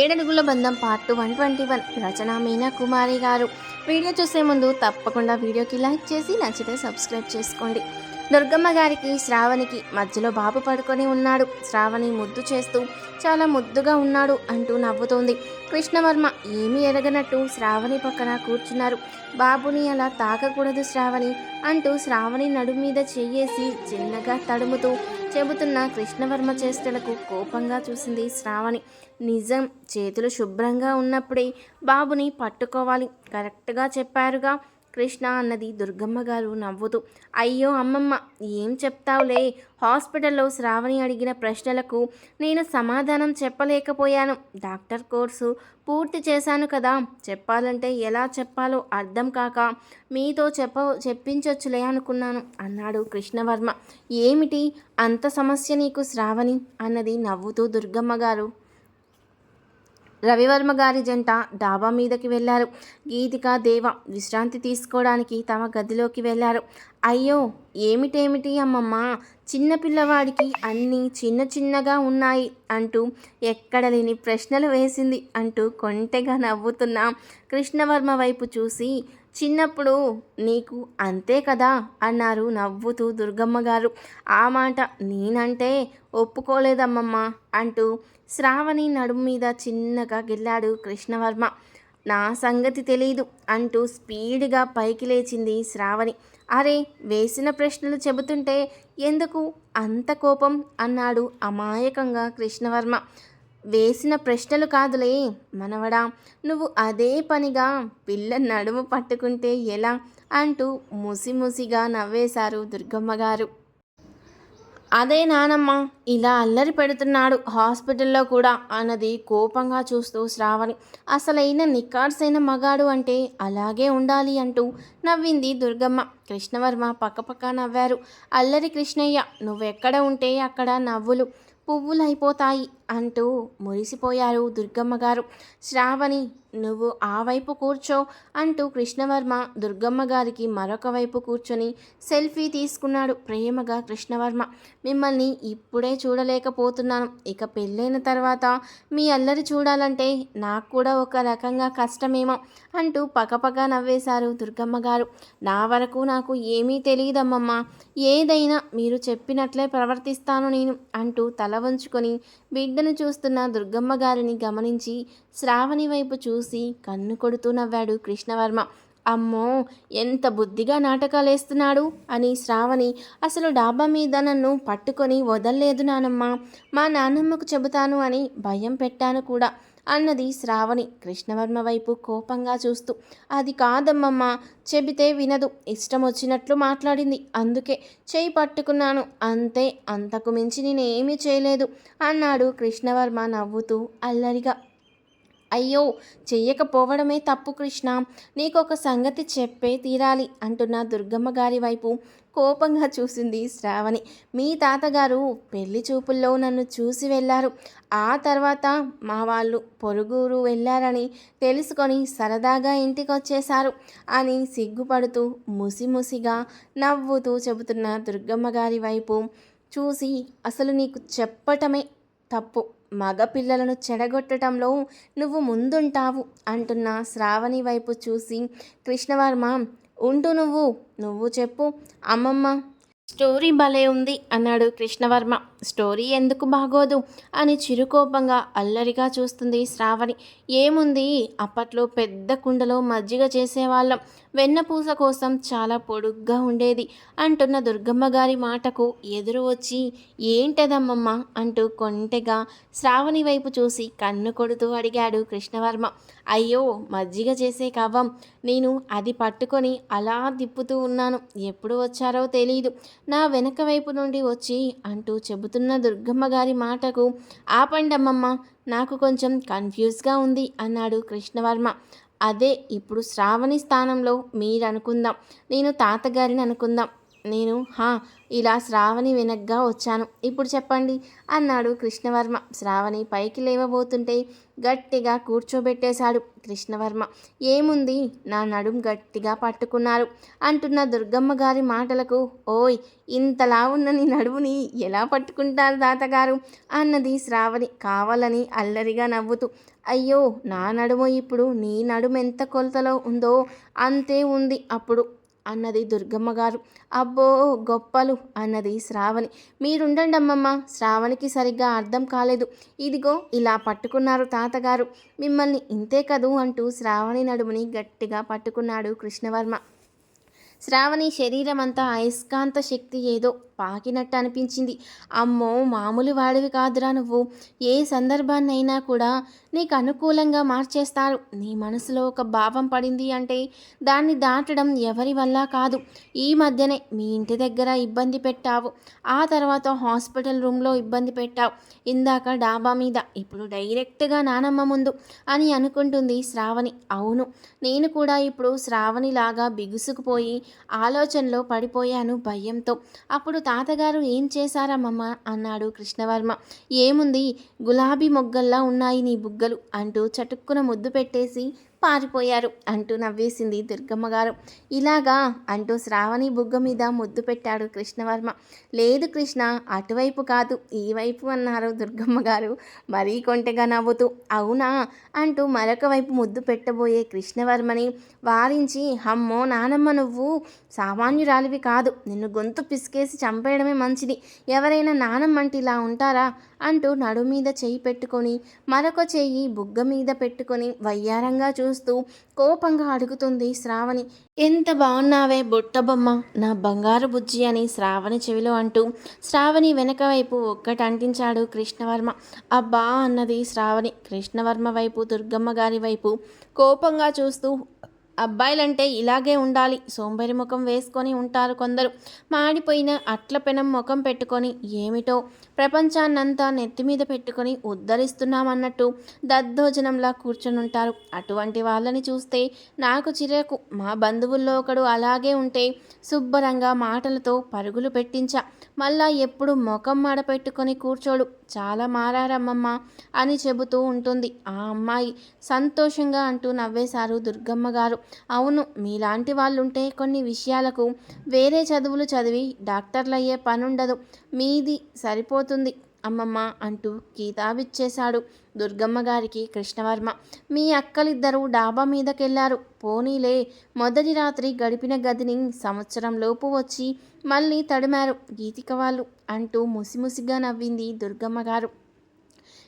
ఏడడుగుల బంధం part one twenty one. Rachana Meena Kumari గారు. Video చూసే ముందు తప్పకుండా వీడియోకి లైక్ చేసి నచ్చితే సబ్స్క్రైబ్ చేసుకోండి. దుర్గమ్మ గారికి శ్రావణికి మధ్యలో బాబు పడుకొని ఉన్నాడు. శ్రావణి ముద్దు చేస్తూ చాలా ముద్దుగా ఉన్నాడు అంటూ నవ్వుతోంది. కృష్ణవర్మ ఏమీ ఎరగనట్టు శ్రావణి పక్కన కూర్చున్నారు. బాబుని అలా తాకకూడదు శ్రావణి అంటూ శ్రావణి నడుము మీద చెయ్యేసి చిన్నగా తడుముతూ చెబుతున్న కృష్ణవర్మ చేష్టలకు కోపంగా చూసింది శ్రావణి. నిజం చేతులు శుభ్రంగా ఉన్నప్పుడే బాబుని పట్టుకోవాలి. కరెక్ట్గా చెప్పారుగా. కృష్ణ అన్నది దుర్గమ్మ గారు నవ్వుతూ అయ్యో అమ్మమ్మ ఏం చెప్తావులే? హాస్పిటల్లో శ్రావణి అడిగిన ప్రశ్నలకు నేను సమాధానం చెప్పలేకపోయాను. డాక్టర్ కోర్సు పూర్తి చేశాను కదా చెప్పాలంటే ఎలా చెప్పాలో అర్థం కాక మీతో చెప్ప చెప్పించొచ్చులే అనుకున్నాను అన్నాడు కృష్ణవర్మ. ఏమిటి? అంత సమస్య నీకు శ్రావణి? అన్నది నవ్వుతూ దుర్గమ్మ గారు. రవివర్మ గారి జంట డాబా మీదకి వెళ్ళారు గీతిక దేవ విశ్రాంతి తీసుకోవడానికి తమ గదిలోకి వెళ్ళారు అయ్యో ఏమిటేమిటి అమ్మమ్మ? చిన్న పిల్లవాడికి అన్నీ చిన్న చిన్నగా ఉన్నాయి అంటూ ఎక్కడ లేని ప్రశ్నలు వేసింది అంటూ కొంటెగా నవ్వుతున్న కృష్ణవర్మ వైపు చూసి చిన్నప్పుడు నీకు అంతే కదా అన్నారు నవ్వుతూ దుర్గమ్మ గారు. ఆ మాట నేనంటే ఒప్పుకోలేదమ్మమ్మ అంటూ శ్రావణి నడుము మీద చిన్నగా గిల్లాడు కృష్ణవర్మ. నా సంగతి తెలీదు అంటూ స్పీడ్గా పైకి లేచింది శ్రావణి. అరే వేసిన ప్రశ్నలు చెబుతుంటే ఎందుకు అంత కోపం? అన్నాడు అమాయకంగా కృష్ణవర్మ. వేసిన ప్రశ్నలు కాదులే మనవడా నువ్వు అదే పనిగా పిల్ల నడుము పట్టుకుంటే ఎలా? అంటూ ముసిముసిగా నవ్వేశారు దుర్గమ్మ గారు అదే నానమ్మ ఇలా అల్లరి పెడుతున్నాడు హాస్పిటల్లో కూడా అన్నది కోపంగా చూస్తూ శ్రావణి. అసలైన నికార్సైన మగాడు అంటే అలాగే ఉండాలి అంటూ నవ్వింది దుర్గమ్మ. కృష్ణవర్మ పక్కపక్క నవ్వారు. అల్లరి కృష్ణయ్య నువ్వెక్కడ ఉంటే అక్కడ నవ్వులు. పువ్వులైపోతాయి. అంటూ మురిసిపోయారు దుర్గమ్మ గారు. శ్రావణి నువ్వు ఆ వైపు కూర్చో అంటూ కృష్ణవర్మ దుర్గమ్మ గారికి మరొక వైపు కూర్చొని సెల్ఫీ తీసుకున్నాడు ప్రేమగా కృష్ణవర్మ. మిమ్మల్ని ఇప్పుడే చూడలేకపోతున్నాను. ఇక పెళ్ళైన తర్వాత మీ అల్లరి చూడాలంటే నాకు కూడా ఒక రకంగా కష్టమేమో అంటూ పకపక నవ్వేశారు దుర్గమ్మ గారు. నా వరకు నాకు ఏమీ తెలియదమ్మమ్మ ఏదైనా మీరు చెప్పినట్లే ప్రవర్తిస్తాను నేను అంటూ తల వంచుకొని బిడ్డను చూస్తున్న దుర్గమ్మ గారిని గమనించి శ్రావణి వైపు చూసి కన్ను కొడుతూ నవ్వాడు కృష్ణవర్మ. అమ్మో ఎంత బుద్ధిగా నాటకాలేస్తున్నాడు అని శ్రావణి అసలు డాబా మీద నన్ను పట్టుకొని వదల్లేదు నానమ్మ. మా నాన్నమ్మకు చెబుతాను అని భయం పెట్టాను కూడా. అన్నది శ్రావణి. కృష్ణవర్మ వైపు కోపంగా చూస్తూ అది కాదమ్మమ్మ చెబితే వినదు. ఇష్టం వచ్చినట్లు మాట్లాడింది. అందుకే చేయి పట్టుకున్నాను. అంతే అంతకు మించి నేనేమీ చేయలేదు అన్నాడు కృష్ణవర్మ నవ్వుతూ అల్లరిగా. అయ్యో చెయ్యకపోవడమే తప్పు కృష్ణ. నీకొక సంగతి చెప్పే తీరాలి అంటున్న దుర్గమ్మ గారి వైపు కోపంగా చూసింది శ్రావణి. మీ తాతగారు పెళ్ళి చూపుల్లో నన్ను చూసి వెళ్ళారు ఆ తర్వాత మా వాళ్ళు పొరుగురు వెళ్ళారని తెలుసుకొని సరదాగా ఇంటికి వచ్చేశారు అని సిగ్గుపడుతూ ముసిముసిగా నవ్వుతూ చెబుతున్న దుర్గమ్మ గారి వైపు చూసి అసలు నీకు చెప్పటమే తప్పు. మగపిల్లలను చెడగొట్టడంలో నువ్వు ముందుంటావు అంటున్న శ్రావణి వైపు చూసి కృష్ణవర్మ ఉండు నువ్వు నువ్వు చెప్పు. అమ్మమ్మ. స్టోరీ భలే ఉంది అన్నాడు కృష్ణవర్మ. స్టోరీ ఎందుకు బాగోదు అని చిరుకోపంగా అల్లరిగా చూస్తుంది శ్రావణి. ఏముంది? అప్పట్లో పెద్ద కుండలో మజ్జిగ చేసేవాళ్ళం. వెన్నపూస కోసం చాలా పొడుగ్గా ఉండేది అంటున్న దుర్గమ్మ గారి మాటకు ఎదురు వచ్చి ఏంటదమ్మమ్మ? అంటూ కొంటెగా శ్రావణి వైపు చూసి కన్ను కొడుతూ అడిగాడు కృష్ణవర్మ. అయ్యో మజ్జిగ చేసే కవ్వం. నేను అది పట్టుకొని అలా తిప్పుతూ ఉన్నాను. ఎప్పుడు వచ్చారో తెలియదు నా వెనక వైపు నుండి వచ్చి అంటూ చెబుతున్న దుర్గమ్మ గారి మాటకు ఆపండమ్మమ్మ నాకు కొంచెం కన్ఫ్యూజ్గా ఉంది అన్నాడు కృష్ణవర్మ. అదే ఇప్పుడు శ్రావణి స్థానంలో మీరు అనుకుందాం నేను తాతగారిని అనుకుందాం. నేను హా ఇలా శ్రావణి వెనగ్గా వచ్చాను. ఇప్పుడు చెప్పండి అన్నాడు కృష్ణవర్మ. శ్రావణి పైకి లేవబోతుంటే గట్టిగా కూర్చోబెట్టేశాడు కృష్ణవర్మ. ఏముంది? నా నడుం గట్టిగా పట్టుకున్నారు అంటున్న దుర్గమ్మ గారి మాటలకు ఓయ్ ఇంతలా ఉన్న నీ నడుముని ఎలా పట్టుకుంటారు తాతగారు? అన్నది శ్రావణి కావాలని అల్లరిగా నవ్వుతూ అయ్యో నా నడుము ఇప్పుడు నీ నడుము ఎంత కొలతలో ఉందో అంతే ఉంది అప్పుడు. అన్నది దుర్గమ్మ గారు. అబ్బో గొప్పలు అన్నది శ్రావణి. మీరుండండి అమ్మమ్మ శ్రావణికి సరిగ్గా అర్థం కాలేదు. ఇదిగో ఇలా పట్టుకున్నారు తాతగారు. మిమ్మల్ని ఇంతే కదూ అంటూ శ్రావణి నడుముని గట్టిగా పట్టుకున్నాడు కృష్ణవర్మ. శ్రావణి శరీరం అంతా అయస్కాంత శక్తి ఏదో పాకినట్టు అనిపించింది. అమ్మో మామూలు వాడివి కాదురా నువ్వు. ఏ సందర్భాన్నైనా కూడా నీకు అనుకూలంగా మార్చేస్తారు. నీ మనసులో ఒక భావం పడింది అంటే దాన్ని దాటడం ఎవరి వల్ల కాదు. ఈ మధ్యనే మీ ఇంటి దగ్గర ఇబ్బంది పెట్టావు. ఆ తర్వాత హాస్పిటల్ రూమ్లో ఇబ్బంది పెట్టావు. ఇందాక డాబా మీద ఇప్పుడు డైరెక్ట్గా నానమ్మ ముందు అని అనుకుంటుంది శ్రావణి. అవును నేను కూడా ఇప్పుడు శ్రావణిలాగా బిగుసుకుపోయి ఆలోచనలో పడిపోయాను భయంతో. అప్పుడు తాతగారు ఏం చేశారమ్మమ్మ అన్నాడు కృష్ణవర్మ. ఏముంది? గులాబీ మొగ్గల్లా ఉన్నాయి నీ బుగ్గలు అంటూ చటుక్కున ముద్దు పెట్టేసి పారిపోయారు అంటూ నవ్వేసింది దుర్గమ్మ గారు. ఇలాగా అంటూ శ్రావణి బుగ్గ మీద ముద్దు పెట్టాడు కృష్ణవర్మ. లేదు కృష్ణ అటువైపు కాదు ఈ వైపు అన్నారు దుర్గమ్మ గారు. మరీ కొంటెగా నవ్వుతూ అవునా? అంటూ మరొక వైపు ముద్దు పెట్టబోయే కృష్ణవర్మని వారించి అమ్మో నానమ్మ నువ్వు సామాన్యురాలివి కాదు నిన్ను గొంతు పిసికేసి చంపేయడమే మంచిది. ఎవరైనా నానమ్మంటే ఇలా ఉంటారా? అంటూ నడు మీద చేయి పెట్టుకొని మరొక చెయ్యి బుగ్గ మీద పెట్టుకొని వయ్యారంగా చూస్తూ కోపంగా అడుగుతుంది శ్రావణి. ఎంత బాగున్నావే బుట్టబొమ్మ నా బంగారు బుజ్జి అని శ్రావణి చెవిలో అంటూ శ్రావణి వెనక వైపు ఒక్కటి అంటించాడు కృష్ణవర్మ. అబ్బా అన్నది శ్రావణి. కృష్ణవర్మ వైపు దుర్గమ్మ గారి వైపు కోపంగా చూస్తూ అబ్బాయిలంటే ఇలాగే ఉండాలి. సోంబరి ముఖం వేసుకొని ఉంటారు కొందరు. మాడిపోయిన అట్ల పెనం ముఖం పెట్టుకొని ఏమిటో ప్రపంచాన్నంతా నెత్తి మీద పెట్టుకొని ఉద్ధరిస్తున్నామన్నట్టు దద్దోజనంలా కూర్చొని ఉంటారు అటువంటి వాళ్ళని చూస్తే నాకు చిరకు. మా బంధువుల్లో ఒకడు అలాగే ఉంటే శుభ్రంగా మాటలతో పరుగులు పెట్టించా. మళ్ళా ఎప్పుడు ముఖం మాడ పెట్టుకొని కూర్చోడు. చాలా మారారమ్మమ్మ అని చెబుతూ ఉంటుంది. ఆ అమ్మాయి సంతోషంగా అంటూ నవ్వేశారు దుర్గమ్మ గారు. అవును మీలాంటి వాళ్ళుంటే కొన్ని విషయాలకు వేరే చదువులు చదివి డాక్టర్లు అయ్యే పనుండదు. మీది సరిపోతుంది. అమ్మమ్మ అంటూ కితాబిచ్చేశాడు దుర్గమ్మ గారికి కృష్ణవర్మ. మీ అక్కలిద్దరూ డాబా మీదకెళ్ళారు. పోనీలే మొదటి రాత్రి గడిపిన గదిని సంవత్సరంలోపు వచ్చి మళ్ళీ తడిమారు గీతిక వాళ్ళు అంటూ ముసిముసిగా నవ్వింది దుర్గమ్మ గారు.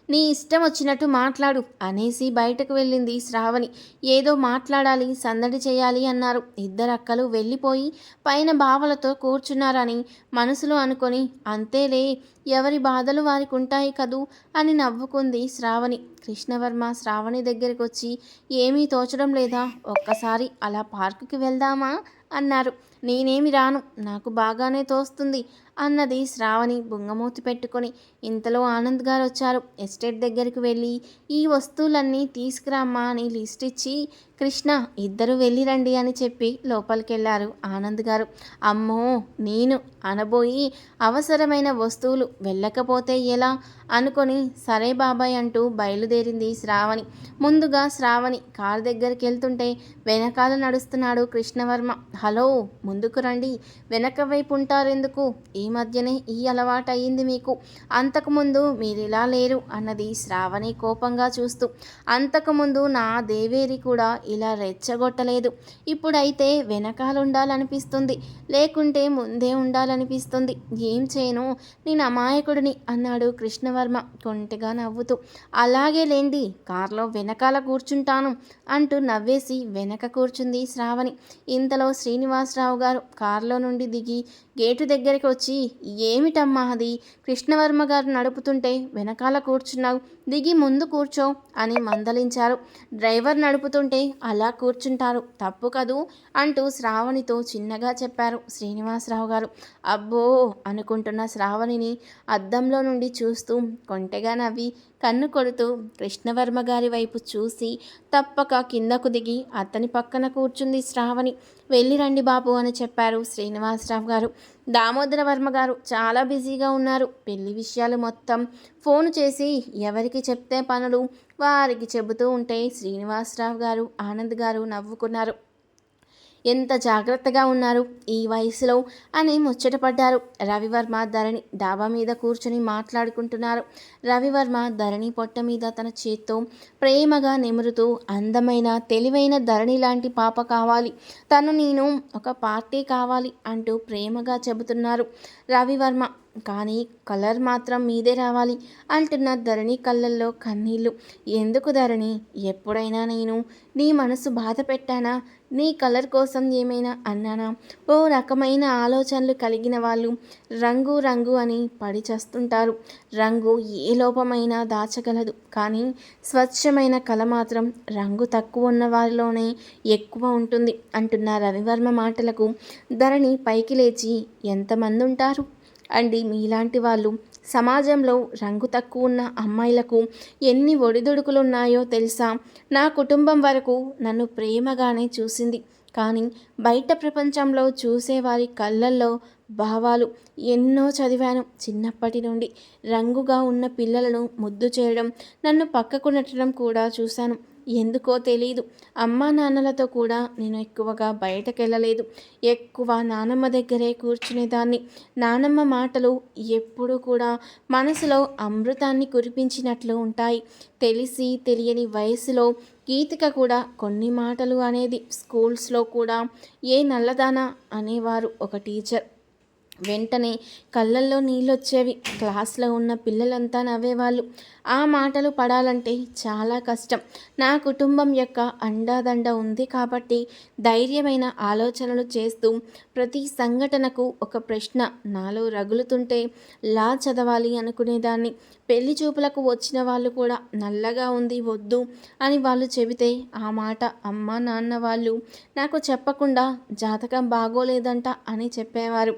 నీ ఇష్టం వచ్చినట్టు మాట్లాడు అనేసి బయటకు వెళ్ళింది శ్రావణి. ఏదో మాట్లాడాలి సందడి చేయాలి అన్నారు. ఇద్దరు అక్కలు వెళ్ళిపోయి పైన బావలతో కూర్చున్నారని మనసులో అనుకొని అంతేలే ఎవరి బాధలు వారికి ఉంటాయి కదూ అని నవ్వుకుంది శ్రావణి. కృష్ణవర్మ శ్రావణి దగ్గరికి వచ్చి ఏమీ తోచడం లేదా? ఒక్కసారి అలా పార్కుకి వెళ్దామా? అన్నారు. నేనేమి రాను నాకు బాగానే తోస్తుంది అన్నది శ్రావణి బుంగమూతి పెట్టుకొని. ఇంతలో ఆనంద్ గారు వచ్చారు ఎస్టేట్ దగ్గరికి వెళ్ళి ఈ వస్తువులన్నీ తీసుకురామ్మా అని లిస్ట్ ఇచ్చి కృష్ణ ఇద్దరు వెళ్ళిరండి అని చెప్పి లోపలికి వెళ్ళారు ఆనంద్ గారు. అమ్మో నేను అనబోయి అవసరమైన వస్తువులు వెళ్ళకపోతే ఎలా? అనుకొని సరే బాబాయ్ అంటూ బయలుదేరింది శ్రావణి. ముందుగా శ్రావణి కారు దగ్గరికి వెళ్తుంటే వెనకాల నడుస్తున్నాడు కృష్ణవర్మ. హలో ముందుకు రండి. వెనక వైపు ఉంటారెందుకు? ఈ మధ్యనే ఈ అలవాటు అయ్యింది మీకు. అంతకుముందు మీరు ఇలా లేరు? అన్నది శ్రావణి కోపంగా చూస్తూ. అంతకుముందు నా దేవేరి కూడా ఇలా రెచ్చగొట్టలేదు. ఇప్పుడైతే వెనకాల ఉండాలనిపిస్తుంది లేకుంటే ముందే ఉండాలనిపిస్తుంది. ఏం చేయను? నేను అమాయకుడిని అన్నాడు కృష్ణవర్మ కొంటిగా నవ్వుతూ. అలాగే లేండి కారులో వెనకాల కూర్చుంటాను అంటూ నవ్వేసి వెనక కూర్చుంది శ్రావణి. ఇంతలో శ్రీనివాసరావు గారు కారులో నుండి దిగి గేటు దగ్గరికి వచ్చి ఏమిటమ్మా అది? కృష్ణవర్మ గారు నడుపుతుంటే వెనకాల కూర్చున్నావు. దిగి ముందు కూర్చో అని మందలించారు. డ్రైవర్ నడుపుతుంటే అలా కూర్చుంటారు తప్పు కదూ అంటూ శ్రావణితో చిన్నగా చెప్పారు శ్రీనివాసరావు గారు. అబ్బో అనుకుంటున్న శ్రావణిని అద్దంలో నుండి చూస్తూ కొంటెగా నవ్వి కన్ను కొడుతూ కృష్ణవర్మ గారి వైపు చూసి తప్పక కిందకు దిగి అతని పక్కన కూర్చుంది శ్రావణి. వెళ్ళి రండి బాబు అని చెప్పారు శ్రీనివాసరావు గారు. దామోదర వర్మ గారు చాలా బిజీగా ఉన్నారు. పెళ్ళి విషయాలు మొత్తం ఫోన్ చేసి ఎవరికి చెప్తే పనులు వారికి చెబుతూ ఉంటే శ్రీనివాసరావు గారు ఆనంద్ గారు నవ్వుకున్నారు. ఎంత జాగ్రత్తగా ఉన్నారు ఈ వయసులో అని ముచ్చటపడ్డారు. రవివర్మ ధరణి డాబా మీద కూర్చొని మాట్లాడుకుంటున్నారు. రవివర్మ ధరణి పొట్ట మీద తన చేత్తో ప్రేమగా నిమురుతూ అందమైన తెలివైన ధరణి లాంటి పాప కావాలి. తను నేను ఒక పార్టీ కావాలి అంటూ ప్రేమగా చెబుతున్నారు. రవివర్మ కానీ కలర్ మాత్రం మీదే రావాలి అంటున్న ధరణి కళ్ళల్లో కన్నీళ్ళు ఎందుకు ధరణి? ఎప్పుడైనా నేను నీ మనసు బాధ పెట్టానా నీ కలర్ కోసం ఏమైనా అన్నానా? ఓ రకమైన ఆలోచనలు కలిగిన వాళ్ళు రంగు రంగు అని పడి చేస్తుంటారు. రంగు ఏ లోపమైనా దాచగలదు. కానీ స్వచ్ఛమైన కళ మాత్రం రంగు తక్కువ ఉన్న వారిలోనే ఎక్కువ ఉంటుంది అంటున్న రవివర్మ మాటలకు ధరణి పైకి లేచి ఎంతమంది ఉంటారు? అండి మీలాంటి వాళ్ళు సమాజంలో రంగు తక్కువ ఉన్న అమ్మాయిలకు ఎన్ని ఒడిదుడుకులు ఉన్నాయో తెలుసా? నా కుటుంబం వరకు నన్ను ప్రేమగానే చూసింది. కానీ బయట ప్రపంచంలో చూసేవారి కళ్ళల్లో భావాలు ఎన్నో చదివాను చిన్నప్పటి నుండి. రంగుగా ఉన్న పిల్లలను ముద్దు చేయడం నన్ను పక్కకు నెట్టడం కూడా చూశాను. ఎందుకో తెలియదు అమ్మా నాన్నలతో కూడా నేను ఎక్కువగా బయటకు వెళ్ళలేదు ఎక్కువ నానమ్మ దగ్గరే కూర్చునేదాన్ని. నానమ్మ మాటలు ఎప్పుడూ కూడా మనసులో అమృతాన్ని కురిపించినట్లు ఉంటాయి. తెలిసి తెలియని వయసులో గీతిక కూడా కొన్ని మాటలు అనేది స్కూల్స్లో కూడా ఏ నల్లదానా అనేవారు ఒక టీచర్. వెంటనే కళ్ళల్లో నీళ్ళొచ్చేవి. క్లాస్లో ఉన్న పిల్లలంతా నవ్వేవాళ్ళు. ఆ మాటలు పడాలంటే చాలా కష్టం. నా కుటుంబం యొక్క అండాదండ ఉంది కాబట్టి ధైర్యమైన ఆలోచనలు చేస్తూ ప్రతి సంఘటనకు ఒక ప్రశ్న నాలో రగులుతుంటే లా చదవాలి అనుకునేదాన్ని. పెళ్ళి చూపులకు వచ్చిన వాళ్ళు కూడా నల్లగా ఉంది వద్దు అని వాళ్ళు చెబితే ఆ మాట అమ్మ నాన్న వాళ్ళు నాకు చెప్పకుండా జాతకం బాగోలేదంట అని చెప్పేవారు.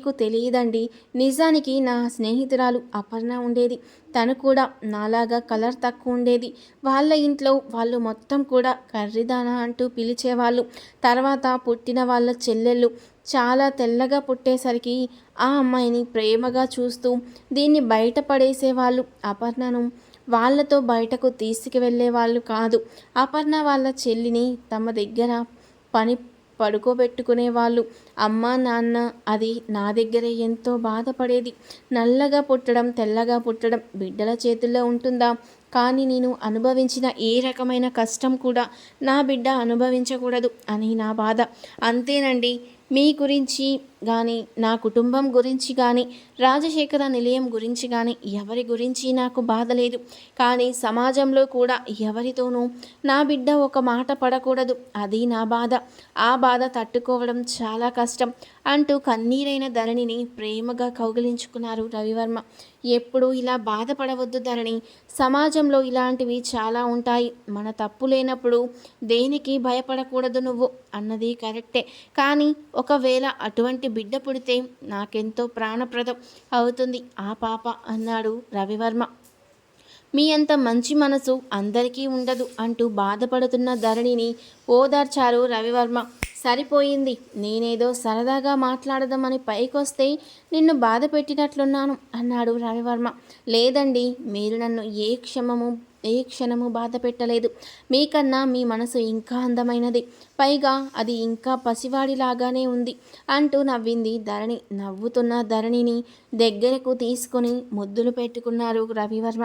మీకు తెలియదండి. నిజానికి నా స్నేహితురాలు అపర్ణ ఉండేది. తను కూడా నాలాగా కలర్ తక్కువ ఉండేది. వాళ్ళ ఇంట్లో వాళ్ళు మొత్తం కూడా కర్రీదానా అంటూ పిలిచేవాళ్ళు. తర్వాత పుట్టిన వాళ్ళ చెల్లెళ్ళు చాలా తెల్లగా పుట్టేసరికి ఆ అమ్మాయిని ప్రేమగా చూస్తూ దీన్ని బయటపడేసేవాళ్ళు అపర్ణను వాళ్ళతో బయటకు తీసుకువెళ్ళే వాళ్ళు కాదు. అపర్ణ వాళ్ళ చెల్లిని తమ దగ్గర పని పడుకోబెట్టుకునే వాళ్ళు. అమ్మ నాన్న అది నా దగ్గర ఎంతో బాధపడేది. నల్లగా పుట్టడం తెల్లగా పుట్టడం బిడ్డల చేతుల్లో ఉంటుందా? కానీ నేను అనుభవించిన ఏ రకమైన కష్టం కూడా నా బిడ్డ అనుభవించకూడదు అని నా బాధ. అంతేనండి. మీ గురించి కానీ నా కుటుంబం గురించి కానీ రాజశేఖర నిలయం గురించి కానీ ఎవరి గురించి నాకు బాధ లేదు. కానీ సమాజంలో కూడా ఎవరితోనూ నా బిడ్డ ఒక మాట పడకూడదు. అది నా బాధ. ఆ బాధ తట్టుకోవడం చాలా కష్టం అంటూ కన్నీరైన ధరణిని ప్రేమగా కౌగిలించుకున్నారు రవివర్మ. ఎప్పుడు ఇలా బాధపడవద్దు ధరణి. సమాజంలో ఇలాంటివి చాలా ఉంటాయి. మన తప్పు లేనప్పుడు దేనికి భయపడకూడదు నువ్వు అన్నది కరెక్టే. కానీ ఒకవేళ అటువంటి బిడ్డ పుడితే నాకెంతో ప్రాణప్రదం అవుతుంది. ఆ పాప అన్నాడు రవివర్మ. మీ అంత మంచి మనసు అందరికీ ఉండదు అంటూ బాధపడుతున్న ధరణిని ఓదార్చారు రవివర్మ. సరిపోయింది. నేనేదో సరదాగా మాట్లాడదామని పైకొస్తే నిన్ను బాధ పెట్టినట్లున్నాను అన్నాడు రవివర్మ. లేదండి మీరు నన్ను ఏ క్షమము ఏ క్షణము బాధ పెట్టలేదు. మీకన్నా మీ మనసు ఇంకా అందమైనది. పైగా అది ఇంకా పసివాడిలాగానే ఉంది అంటూ నవ్వింది ధరణి. నవ్వుతున్న ధరణిని దగ్గరకు తీసుకొని ముద్దులు పెట్టుకున్నారు రవివర్మ.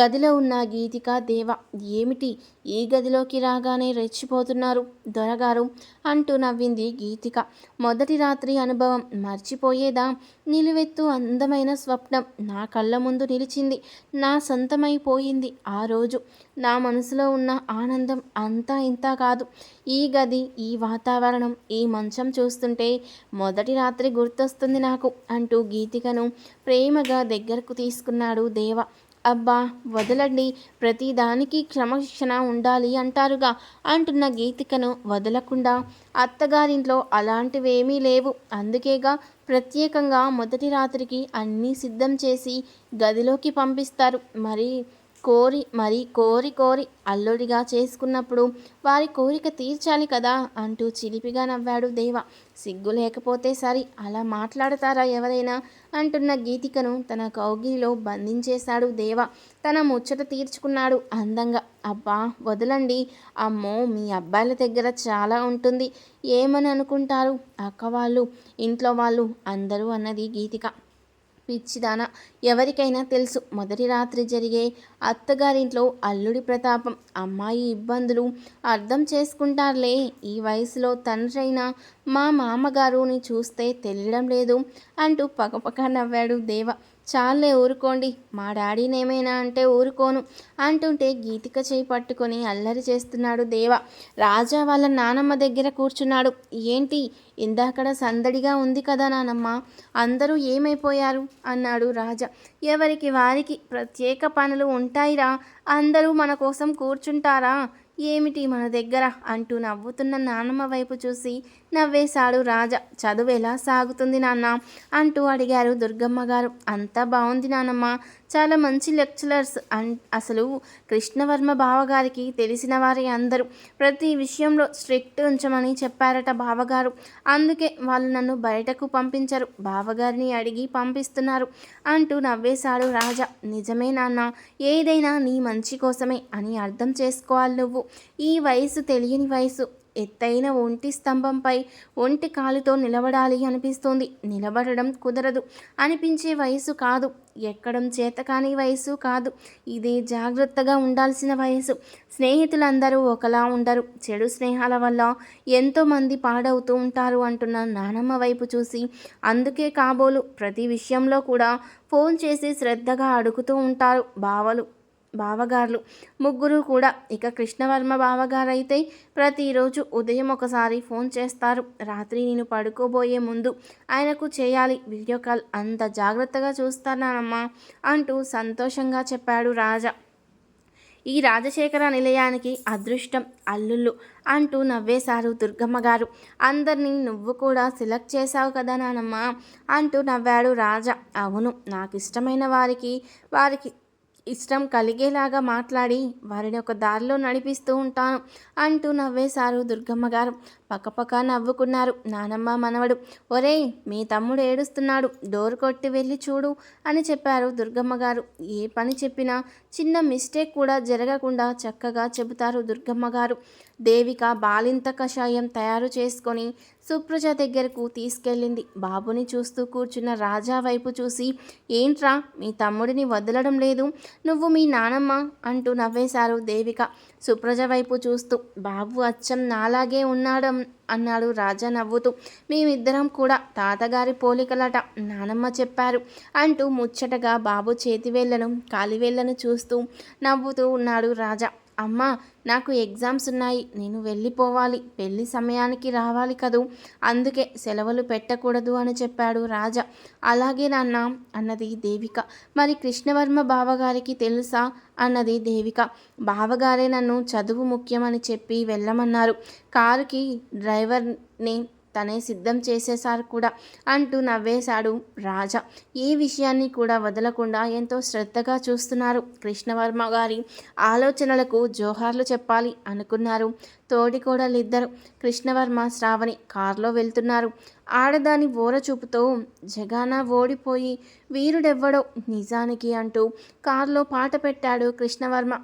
గదిలో ఉన్న గీతిక దేవ ఏమిటి ఈ గదిలోకి రాగానే రెచ్చిపోతున్నారు. దొరగారు అంటూ నవ్వింది గీతిక. మొదటి రాత్రి అనుభవం మర్చిపోయేదా? నిలువెత్తు అందమైన స్వప్నం నా కళ్ళ ముందు నిలిచింది. నా సొంతమైపోయింది ఆ రోజు. నా మనసులో ఉన్న ఆనందం అంతా ఇంత కాదు. ఈ గది ఈ వాతావరణం ఈ మంచం చూస్తుంటే మొదటి రాత్రి గుర్తొస్తుంది నాకు అంటూ గీతికను ప్రేమగా దగ్గరకు తీసుకున్నాడు దేవ. అబ్బా వదలండి. ప్రతి దానికి క్రమశిక్షణ ఉండాలి అంటారుగా అంటున్న గీతికను వదలకుండా. అత్తగారింట్లో అలాంటివేమీ లేవు. అందుకేగా ప్రత్యేకంగా మొదటి రాత్రికి అన్నీ సిద్ధం చేసి గదిలోకి పంపిస్తారు. మరి కోరి మరి కోరి కోరి అల్లుడిగా చేసుకున్నప్పుడు వారి కోరిక తీర్చాలి కదా అంటూ చిలిపిగా నవ్వాడు దేవ. సిగ్గు లేకపోతే సరి అలా మాట్లాడతారా ఎవరైనా అంటున్న గీతికను తన కౌగిలిలో బంధించేశాడు దేవ. తన ముచ్చట తీర్చుకున్నాడు అందంగా. అబ్బా వదలండి. అమ్మో మీ అబ్బాయిల దగ్గర చాలా ఉంటుంది. ఏమని అనుకుంటారు? అక్క వాళ్ళు ఇంట్లో వాళ్ళు అందరూ అన్నది గీతిక. పిచ్చిదాన. ఎవరికైనా తెలుసు మొదటి రాత్రి జరిగే అత్తగారింట్లో అల్లుడి ప్రతాపం. అమ్మాయి ఇబ్బందులు అర్థం చేసుకుంటారులే. ఈ వయసులో తండ్రైన మా మామగారుని చూస్తే తెలియడం లేదు అంటూ పకపక నవ్వాడు దేవ. చాలే ఊరుకోండి మా డాడీనేమైనా అంటే ఊరుకోను అంటుంటే గీతిక చేయి పట్టుకొని అల్లరి చేస్తున్నాడు దేవ. రాజా వాళ్ళ నానమ్మ దగ్గర కూర్చున్నాడు. ఏంటి? ఇందాకడ సందడిగా ఉంది కదా నానమ్మ అందరూ ఏమైపోయారు? అన్నాడు రాజా. ఎవరికి వారికి ప్రత్యేక పనులు ఉంటాయిరా అందరూ మన కోసం కూర్చుంటారా? ఏమిటి మన దగ్గర? అంటూ నవ్వుతున్న నానమ్మ వైపు చూసి నవ్వేశాడు రాజా. చదువు ఎలా సాగుతుంది నాన్న? అంటూ అడిగారు దుర్గమ్మ గారు. అంతా బాగుంది నానమ్మ. చాలా మంచి లెక్చరర్స్. అన్ అసలు కృష్ణవర్మ బావగారికి తెలిసిన వారి అందరూ. ప్రతి విషయంలో స్ట్రిక్ట్ ఉంచమని చెప్పారట బావగారు. అందుకే వాళ్ళు నన్ను బయటకు పంపించరు. బావగారిని అడిగి పంపిస్తున్నారు అంటూ నవ్వేశాడు రాజా. నిజమే నాన్న. ఏదైనా నీ మంచి కోసమే అని అర్థం చేసుకోవాలి నువ్వు. ఈ వయసు తెలియని వయసు. ఎత్తైన ఒంటి స్తంభంపై ఒంటి కాలుతో నిలబడాలి అనిపిస్తుంది. నిలబడడం కుదరదు. అనిపించే వయసు కాదు. ఎక్కడం చేతకాని వయసు కాదు. ఇది జాగ్రత్తగా ఉండాల్సిన వయసు స్నేహితులందరూ ఒకలా ఉండరు. చెడు స్నేహాల వల్ల ఎంతోమంది పాడవుతూ ఉంటారు అంటున్న నానమ్మ వైపు చూసి అందుకే కాబోలు ప్రతి విషయంలో కూడా ఫోన్ చేసి శ్రద్ధగా అడుగుతూ ఉంటారు. బావలు బావగారులు. ముగ్గురు కూడా ఇక కృష్ణవర్మ బావగారు అయితే ప్రతిరోజు ఉదయం ఒకసారి ఫోన్ చేస్తారు. రాత్రి నేను పడుకోబోయే ముందు ఆయనకు చేయాలి వీడియో కాల్. అంత జాగ్రత్తగా చూస్తానమ్మా అంటూ సంతోషంగా చెప్పాడు రాజా. ఈ రాజశేఖర నిలయానికి అదృష్టం అల్లుళ్ళు అంటూ నవ్వేశారు దుర్గమ్మ గారు. అందరినీ నువ్వు కూడా సెలెక్ట్ చేశావు కదా నానమ్మ అంటూ నవ్వాడు రాజా. అవును నాకు ఇష్టమైన వారికి వారికి ఇష్టం కలిగేలాగా మాట్లాడి వారిని ఒక దారిలో నడిపిస్తూ ఉంటాను అంటూ నవ్వేశారు దుర్గమ్మ గారు. పక్కపక్క నవ్వుకున్నారు. నానమ్మ మనవడు ఒరేయ్ మీ తమ్ముడు ఏడుస్తున్నాడు. డోర్ కొట్టి వెళ్ళి చూడు అని చెప్పారు దుర్గమ్మ గారు. ఏ పని చెప్పినా చిన్న మిస్టేక్ కూడా జరగకుండా చక్కగా చెబుతారు దుర్గమ్మ గారు. దేవిక బాలింత కషాయం తయారు చేసుకొని సుప్రజ దగ్గరకు తీసుకెళ్ళింది. బాబుని చూస్తూ కూర్చున్న రాజా వైపు చూసి ఏంట్రా మీ తమ్ముడిని వదలడం లేదు. నువ్వు మీ నానమ్మ అంటూ నవ్వేశారు దేవిక. సుప్రజ వైపు చూస్తూ బాబు అచ్చం నాలాగే ఉన్నాడు అన్నాడు రాజా నవ్వుతూ. మేమిద్దరం కూడా తాతగారి పోలికలట నానమ్మ చెప్పారు అంటూ ముచ్చటగా బాబు చేతివేళ్ళను కాలివేళ్ళను చూస్తూ నవ్వుతూ ఉన్నాడు రాజా. అమ్మ నాకు ఎగ్జామ్స్ ఉన్నాయి నేను వెళ్ళిపోవాలి పెళ్ళి సమయానికి రావాలి కదూ. అందుకే సెలవులు పెట్టకూడదు అని చెప్పాడు రాజా. అలాగే నాన్న అన్నది దేవిక. మరి కృష్ణవర్మ బావగారికి తెలుసా? అన్నది దేవిక. బావగారే నన్ను చదువు ముఖ్యమని చెప్పి వెళ్ళమన్నారు. కారుకి డ్రైవర్ని తనే సిద్ధం చేసేశారు కూడా అంటూ నవ్వేశాడు రాజా. ఈ విషయాన్ని కూడా వదలకుండా ఎంతో శ్రద్ధగా చూస్తున్నారు కృష్ణవర్మ గారి ఆలోచనలకు జోహార్లు చెప్పాలి అనుకున్నారు. తోడికోడలిద్దరు కృష్ణవర్మ శ్రావణి కారులో వెళ్తున్నారు. ఆడదాని ఓర చూపుతో జగానా ఓడిపోయి వీరుడెవ్వడో నిజానికి అంటూ కారులో పాట పెట్టాడు కృష్ణవర్మ.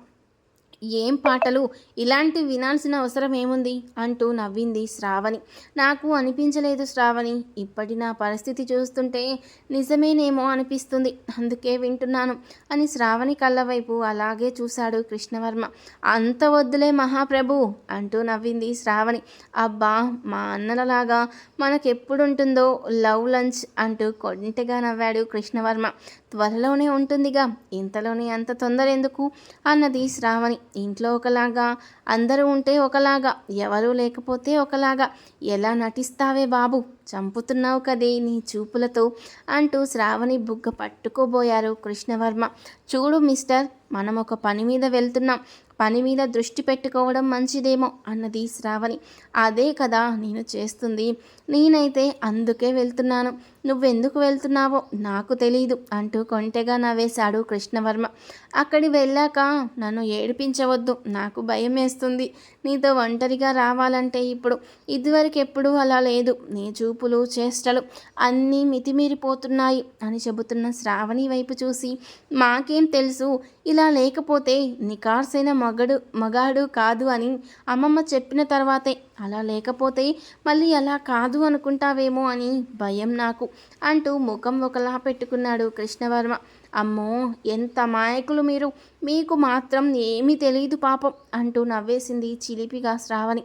ఏం పాటలు? ఇలాంటి వినాల్సిన అవసరం ఏముంది? అంటూ నవ్వింది శ్రావణి. నాకు అనిపించలేదు శ్రావణి. ఇప్పటి నా పరిస్థితి చూస్తుంటే నిజమేనేమో అనిపిస్తుంది. అందుకే వింటున్నాను అని శ్రావణి కళ్ళ వైపు అలాగే చూశాడు కృష్ణవర్మ. అంత వద్దులే మహాప్రభు! అంటూ నవ్వింది శ్రావణి. అబ్బా మా అన్నలలాగా మనకెప్పుడుంటుందో లవ్ లంచ్ అంటూ కొంటగా నవ్వాడు కృష్ణవర్మ. త్వరలోనే ఉంటుందిగా. ఇంతలోనే అంత తొందర ఎందుకు అన్నది శ్రావణి. ఇంట్లో ఒకలాగా అందరూ ఉంటే ఒకలాగా ఎవరూ లేకపోతే ఒకలాగా. ఎలా నటిస్తావే బాబు? చంపుతున్నావు కదే నీ చూపులతో అంటూ శ్రావణి బుగ్గ పట్టుకోబోయారు కృష్ణవర్మ. చూడు మిస్టర్ మనం ఒక పని మీద వెళ్తున్నాం. పని మీద దృష్టి పెట్టుకోవడం మంచిదేమో అన్నది శ్రావణి. అదే కదా నేను చేస్తుంది. నేనైతే అందుకే వెళ్తున్నాను. నువ్వెందుకు వెళ్తున్నావో నాకు తెలీదు అంటూ కొంటెగా నవ్వేశాడు కృష్ణవర్మ. అక్కడి వెళ్ళాక నన్ను ఏడిపించవద్దు నాకు భయం వేస్తుంది. నీతో ఒంటరిగా రావాలంటే ఇప్పుడు ఇదివరకు ఎప్పుడూ అలా లేదు. నీ చూపులు చేష్టలు అన్నీ మితిమీరిపోతున్నాయి అని చెబుతున్న శ్రావణి వైపు చూసి మాకేం తెలుసు ఇలా లేకపోతే నికార్సైన మగడు మగాడు కాదు అని అమ్మమ్మ చెప్పిన తర్వాతే అలా లేకపోతే మళ్ళీ అలా కాదు అనుకుంటావేమో అని భయం నాకు అంటూ ముఖం ఒకలా పెట్టుకున్నాడు కృష్ణవర్మ. అమ్మో ఎంత మాయకులు మీరు! మీకు మాత్రం ఏమీ తెలియదు పాపం! అంటూ నవ్వేసింది చిలిపిగా శ్రావణి.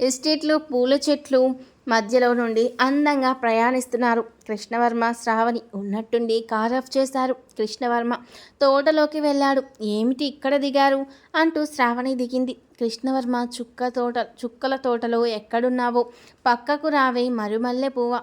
ఎస్టేట్లో పూల చెట్లు మధ్యలో నుండి అందంగా ప్రయాణిస్తున్నారు. కృష్ణవర్మ శ్రావణి ఉన్నట్టుండి కార్ ఆఫ్ చేశారు. కృష్ణవర్మ తోటలోకి వెళ్ళాడు. ఏమిటి ఇక్కడ దిగారు? అంటూ శ్రావణి దిగింది. కృష్ణవర్మ చుక్క తోట చుక్కల తోటలో ఎక్కడున్నావో పక్కకు రావే మరుమల్లె పువ్వ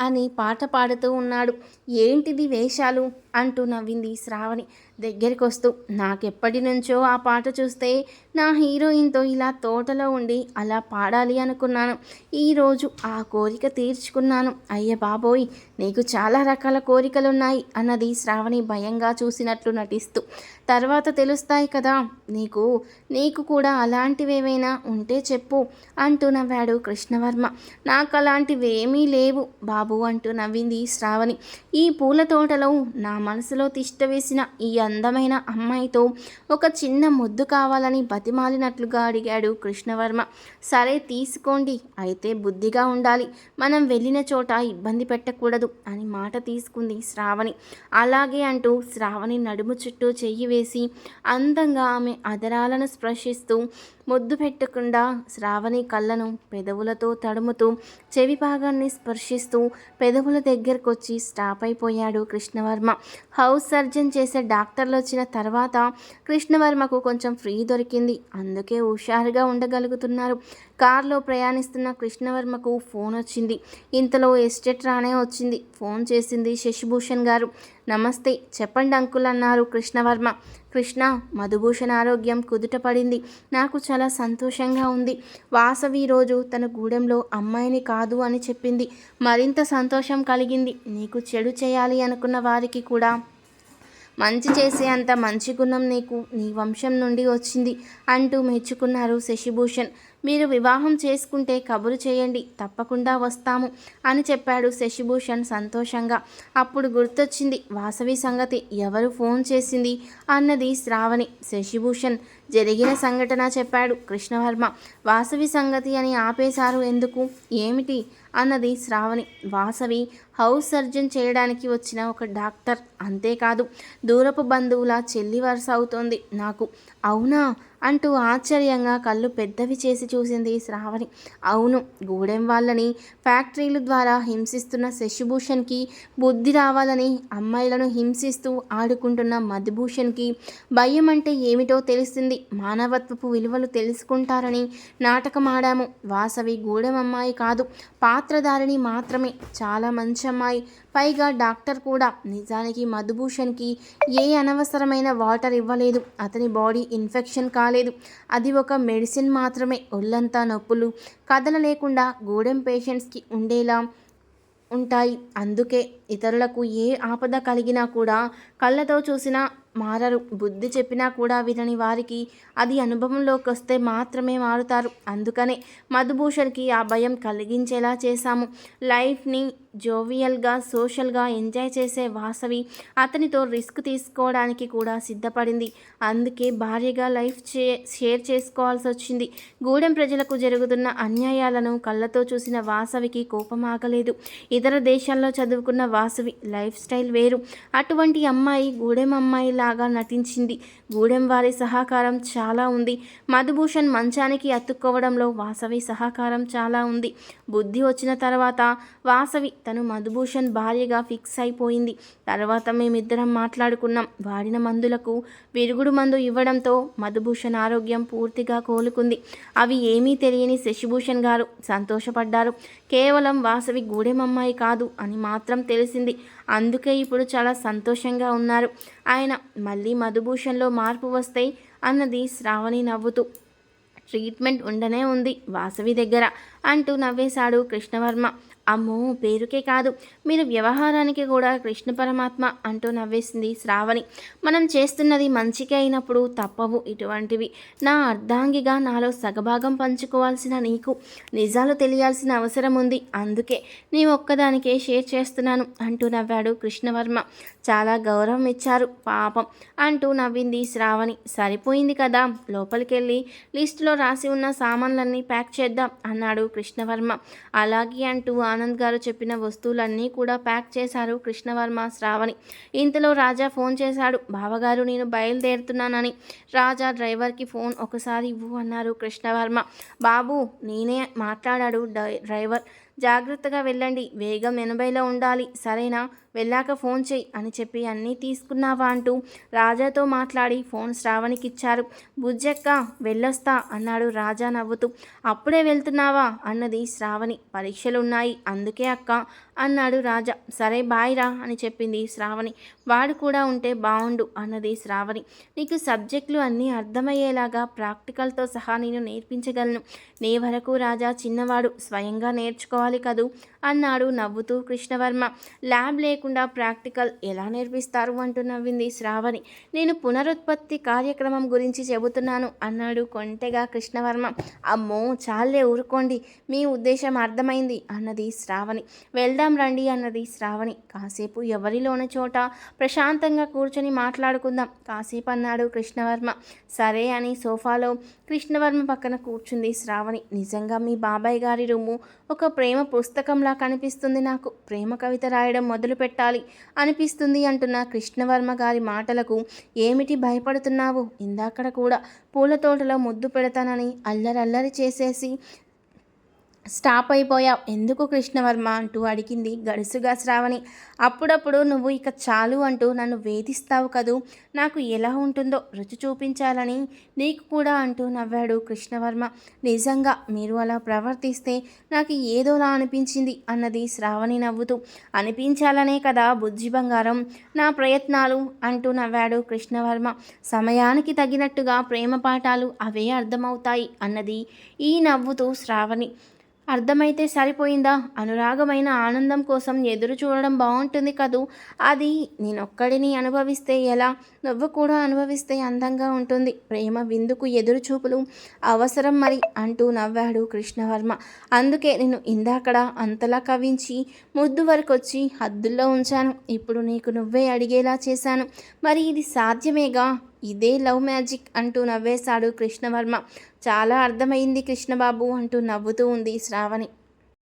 అని పాట పాడుతూ ఉన్నాడు. ఏంటిది వేషాలు? అంటూ నవ్వింది శ్రావణి. దగ్గరికి వస్తూ నాకెప్పటి నుంచో ఆ పాట చూస్తే నా హీరోయిన్తో ఇలా తోటలో ఉండి అలా పాడాలి అనుకున్నాను. ఈరోజు ఆ కోరిక తీర్చుకున్నాను. అయ్య బాబోయ్ నీకు చాలా రకాల కోరికలున్నాయి అన్నది శ్రావణి భయంగా చూసినట్లు నటిస్తూ. తర్వాత తెలుస్తాయి కదా నీకు నీకు కూడా అలాంటివేవైనా ఉంటే చెప్పు అంటూ నవ్వాడు కృష్ణవర్మ. నాకు అలాంటివేమీ లేవు బాబు అంటూ నవ్వింది శ్రావణి. ఈ పూల తోటలో నా మనసులో తిష్టవేసిన ఈ అందమైన అమ్మాయితో ఒక చిన్న ముద్దు కావాలని బతిమాలినట్లుగా అడిగాడు కృష్ణవర్మ. సరే తీసుకోండి. అయితే బుద్ధిగా ఉండాలి. మనం వెళ్ళిన చోట ఇబ్బంది పెట్టకూడదు అని మాట తీసుకుంది శ్రావణి. అలాగే అంటూ శ్రావణి నడుము చుట్టూ చెయ్యి వేసి అందంగా ఆమె అదరాలను స్పర్శిస్తూ ముద్దు పెట్టకుండా శ్రావణి కళ్ళను పెదవులతో తడుముతూ చెవి భాగాన్ని స్పర్శిస్తూ పెదవుల దగ్గరకొచ్చి స్టాప్ అయిపోయాడు కృష్ణవర్మ. హౌస్ సర్జన్ చేసే డాక్టర్లు వచ్చిన తర్వాత కృష్ణవర్మకు కొంచెం ఫ్రీ దొరికింది. అందుకే హుషారుగా ఉండగలుగుతున్నారు. కారులో ప్రయాణిస్తున్న కృష్ణవర్మకు ఫోన్ వచ్చింది. ఇంతలో ఎస్టేట్ రానే వచ్చింది. ఫోన్ చేసింది శశిభూషణ్ గారు. నమస్తే చెప్పండి అంకుల్ అన్నారు కృష్ణవర్మ. కృష్ణ మధుభూషణ ఆరోగ్యం కుదుట పడింది నాకు చాలా సంతోషంగా ఉంది. వాసవి రోజు తన గూడెంలో అమ్మాయిని కాదు అని చెప్పింది. మరింత సంతోషం కలిగింది. నీకు చెడు చేయాలి అనుకున్న వారికి కూడా మంచి చేసే అంత మంచి గుణం నీకు నీ వంశం నుండి వచ్చింది అంటూ మెచ్చుకున్నారు శశిభూషణ్. మీరు వివాహం చేసుకుంటే కబురు చేయండి తప్పకుండా వస్తాము అని చెప్పాడు శశిభూషణ్ సంతోషంగా. అప్పుడు గుర్తొచ్చింది వాసవి సంగతి ఎవరు ఫోన్ చేసింది? అన్నది శ్రావణి. శశిభూషణ్ జరిగిన సంఘటన చెప్పాడు కృష్ణవర్మ. వాసవి సంగతి అని ఆపేశారు ఎందుకు? ఏమిటి? అన్నది శ్రావణి. వాసవి హౌస్ సర్జన్ చేయడానికి వచ్చిన ఒక డాక్టర్. అంతేకాదు దూరపు బంధువుల చెల్లి వరుస అవుతోంది. నాకు అవునా? అంటూ ఆశ్చర్యంగా కళ్ళు పెద్దవి చేసి చూసింది శ్రావణి. అవును గూడెం వాళ్ళని ఫ్యాక్టరీల ద్వారా హింసిస్తున్న శశిభూషణ్కి బుద్ధి రావాలని అమ్మాయిలను హింసిస్తూ ఆడుకుంటున్న మధుభూషణ్కి భయం అంటే ఏమిటో తెలిసింది. మానవత్వపు విలువలు తెలుసుకుంటారని నాటకమాడాము. వాసవి గూడెం అమ్మాయి కాదు పాత్రధారిణి మాత్రమే. చాలా మంచి అమ్మాయి. పైగా డాక్టర్ కూడా నిజానికి మధుభూషణ్కి ఏ అనవసరమైన వాటర్ ఇవ్వలేదు. అతని బాడీ ఇన్ఫెక్షన్ కాలేదు. అది ఒక మెడిసిన్ మాత్రమే. ఒళ్ళంతా నొప్పులు కదలలేకుండా గూడెం పేషెంట్స్కి ఉండేలా ఉంటాయి. అందుకే ఇతరులకు ఏ ఆపద కలిగినా కూడా కళ్ళతో చూసినా మారరు. బుద్ధి చెప్పినా కూడా వినని వారికి అది అనుభవంలోకి వస్తే మాత్రమే మారుతారు. అందుకనే మధుభూషణ్కి ఆ భయం కలిగించేలా చేశాము. లైఫ్ని జోవియల్గా సోషల్గా ఎంజాయ్ చేసే వాసవి అతనితో రిస్క్ తీసుకోవడానికి కూడా సిద్ధపడింది. అందుకే భార్యగా లైఫ్ చే షేర్ చేసుకోవాల్సి వచ్చింది. గూడెం ప్రజలకు జరుగుతున్న అన్యాయాలను కళ్ళతో చూసిన వాసవికి కోపం ఆగలేదు. ఇతర దేశాల్లో చదువుకున్న వాసవి లైఫ్ స్టైల్ వేరు. అటువంటి అమ్మాయి గూడెం అమ్మాయి లాగా నటించింది. గూడెం వారి సహకారం చాలా ఉంది. మధుభూషణ్ మంచానికి అతుక్కోవడంలో వాసవి సహకారం చాలా ఉంది. బుద్ధి వచ్చిన తర్వాత వాసవి తను మధుభూషణ్ భార్యగా ఫిక్స్ అయిపోయింది. తర్వాత మేమిద్దరం మాట్లాడుకున్నాం. వాడిన మందులకు విరుగుడు మందు ఇవ్వడంతో మధుభూషణ్ ఆరోగ్యం పూర్తిగా కోలుకుంది. అవి ఏమీ తెలియని శశిభూషణ్ గారు సంతోషపడ్డారు. కేవలం వాసవి గూడెమమ్మాయి కాదు అని మాత్రం తెలిసింది. అందుకే ఇప్పుడు చాలా సంతోషంగా ఉన్నారు. ఆయన మళ్ళీ మధుభూషణ్లో మార్పు వస్తాయి అన్నది శ్రావణి నవ్వుతూ ట్రీట్మెంట్ ఉండనే ఉంది వాసవి దగ్గర అంటూ నవ్వేశాడు కృష్ణవర్మ. అమ్మో పేరుకే కాదు. మీరు వ్యవహారానికి కూడా కృష్ణ పరమాత్మ అంటూ నవ్వేసింది శ్రావణి. మనం చేస్తున్నది మంచికే అయినప్పుడు తప్పవు ఇటువంటివి. నా అర్ధాంగిగా నాలో సగభాగం పంచుకోవాల్సిన నీకు నిజాలు తెలియాల్సిన అవసరం ఉంది. అందుకే నీ ఒక్కదానికే షేర్ చేస్తున్నాను అంటూ నవ్వాడు కృష్ణవర్మ. చాలా గౌరవం ఇచ్చారు. పాపం అంటూ నవ్వింది శ్రావణి. సరిపోయింది కదా లోపలికెళ్ళి లిస్టులో రాసి ఉన్న సామాన్లన్నీ ప్యాక్ చేద్దాం అన్నాడు కృష్ణవర్మ. అలాగే అంటూ ఆనంద్ గారు చెప్పిన వస్తువులన్నీ కూడా ప్యాక్ చేశారు కృష్ణవర్మ శ్రావణి. ఇంతలో రాజా ఫోన్ చేశాడు. బావగారు నేను బయలుదేరుతున్నానని. రాజా డ్రైవర్కి ఫోన్ ఒకసారి ఇవ్వు అన్నారు కృష్ణవర్మ. బాబు నేనే మాట్లాడాడు డై- డ్రైవర్. జాగ్రత్తగా వెళ్ళండి. వేగం ఎనభైలో ఉండాలి. సరేనా? వెళ్ళాక ఫోన్ చెయ్యి అని చెప్పి అన్నీ తీసుకున్నావా అంటూ రాజాతో మాట్లాడి ఫోన్ శ్రావణికి ఇచ్చారు. బుజ్జక్క వెళ్ళొస్తా అన్నాడు రాజా నవ్వుతూ. అప్పుడే వెళ్తున్నావా? అన్నది శ్రావణి. పరీక్షలున్నాయి. అందుకే అక్క అన్నాడు రాజా. సరే బాయ్ రా అని చెప్పింది శ్రావణి. వాడు కూడా ఉంటే బాగుండు అన్నది శ్రావణి. నీకు సబ్జెక్టులు అన్నీ అర్థమయ్యేలాగా ప్రాక్టికల్తో సహా నేను నేర్పించగలను. నీ వరకు రాజా చిన్నవాడు. స్వయంగా నేర్చుకోవాలి కదూ? అన్నాడు నవ్వుతూ కృష్ణవర్మ. ల్యాబ్ లేకుండా ప్రాక్టికల్ ఎలా నేర్పిస్తారు అంటూ నవ్వింది శ్రావణి. నేను పునరుత్పత్తి కార్యక్రమం గురించి చెబుతున్నాను అన్నాడు కొంటెగా కృష్ణవర్మ. అమ్మో చాలే ఊరుకోండి. మీ ఉద్దేశం అర్థమైంది అన్నది శ్రావణి. వెళ్దాం రండి అన్నది శ్రావణి. కాసేపు ఎవరిలోని చోట? ప్రశాంతంగా కూర్చొని మాట్లాడుకుందాం కాసేపు అన్నాడు కృష్ణవర్మ. సరే అని సోఫాలో కృష్ణవర్మ పక్కన కూర్చుంది శ్రావణి. నిజంగా మీ బాబాయ్ గారి రూము ఒక ప్రేమ పుస్తకంలా కనిపిస్తుంది నాకు. ప్రేమ కవిత రాయడం మొదలు పెట్టాలి అనిపిస్తుంది అంటున్న కృష్ణవర్మ గారి మాటలకు. ఏమిటి భయపడుతున్నావు? ఇందాకడ కూడా పూల తోటలో ముద్దు పెడతానని అల్లరల్లరి చేసేసి స్టాప్ అయిపోయావు. ఎందుకు కృష్ణవర్మ? అంటూ అడిగింది గడుసుగా శ్రావణి అప్పుడప్పుడు నువ్వు ఇక చాలు అంటూ నన్ను వేధిస్తావు కదూ? నాకు ఎలా ఉంటుందో రుచి చూపించాలని నీకు కూడా అంటూ నవ్వాడు కృష్ణవర్మ. నిజంగా మీరు అలా ప్రవర్తిస్తే నాకు ఏదోలా అనిపించింది అన్నది శ్రావణి నవ్వుతూ. అనిపించాలనే కదా బుజ్జి బంగారం. నా ప్రయత్నాలు అంటూ నవ్వాడు కృష్ణవర్మ. సమయానికి తగినట్టుగా ప్రేమ పాఠాలు అవే అర్థమవుతాయి అన్నది ఈ నవ్వుతూ శ్రావణి. అర్థమైతే సరిపోయిందా? అనురాగమైన ఆనందం కోసం ఎదురు చూడడం బాగుంటుంది కదూ. అది నేనొక్కడిని అనుభవిస్తే ఎలా? నువ్వు కూడా అనుభవిస్తే అందంగా ఉంటుంది. ప్రేమ విందుకు ఎదురు చూపులు అవసరం మరి అంటూ నవ్వాడు కృష్ణవర్మ. అందుకే నేను ఇందాకడ అంతలా కవించి ముద్దు వరకు వచ్చి హద్దుల్లో ఉంచాను. ఇప్పుడు నీకు నువ్వే అడిగేలా చేశాను. మరి ఇది సాధ్యమేగా? ఇదే లవ్ మ్యాజిక్ అంటూ నవ్వేశాడు కృష్ణవర్మ. చాలా అర్థమైంది కృష్ణబాబు అంటూ నవ్వుతూ ఉంది శ్రావణి.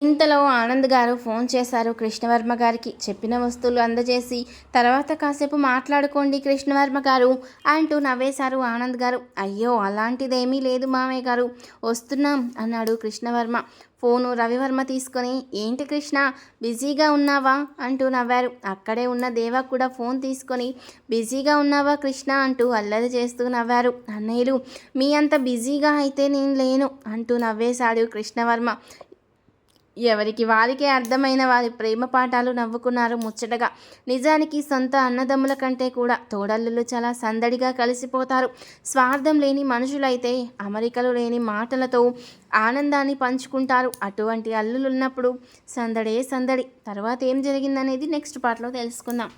ఇంతలో ఆనంద్ గారు ఫోన్ చేశారు కృష్ణవర్మ గారికి. చెప్పిన వస్తువులు అందజేసి తర్వాత కాసేపు మాట్లాడుకోండి కృష్ణవర్మ గారు అంటూ నవ్వేశారు ఆనంద్ గారు. అయ్యో అలాంటిదేమీ లేదు మామయ్య గారు. వస్తున్నాం అన్నాడు కృష్ణవర్మ. ఫోను రవివర్మ తీసుకొని ఏంటి కృష్ణ బిజీగా ఉన్నావా? అంటూ నవ్వారు. అక్కడే ఉన్న దేవ కూడా ఫోన్ తీసుకొని బిజీగా ఉన్నావా కృష్ణ? అంటూ అల్లరి చేస్తూ నవ్వారు. అన్నయ్యలు మీ అంత బిజీగా అయితే నేను లేను అంటూ నవ్వేశాడు కృష్ణవర్మ. ఎవరికి వారికే అర్థమైన వారి ప్రేమ పాఠాలు నవ్వుకున్నారు ముచ్చటగా. నిజానికి సొంత అన్నదమ్ముల కంటే కూడా తోడల్లులు చాలా సందడిగా కలిసిపోతారు. స్వార్థం లేని మనుషులైతే అమరికలు లేని మాటలతో ఆనందాన్ని పంచుకుంటారు. అటువంటి అల్లులు ఉన్నప్పుడు సందడే సందడి. తర్వాత ఏం జరిగిందనేది నెక్స్ట్ పార్ట్లో తెలుసుకుందాం.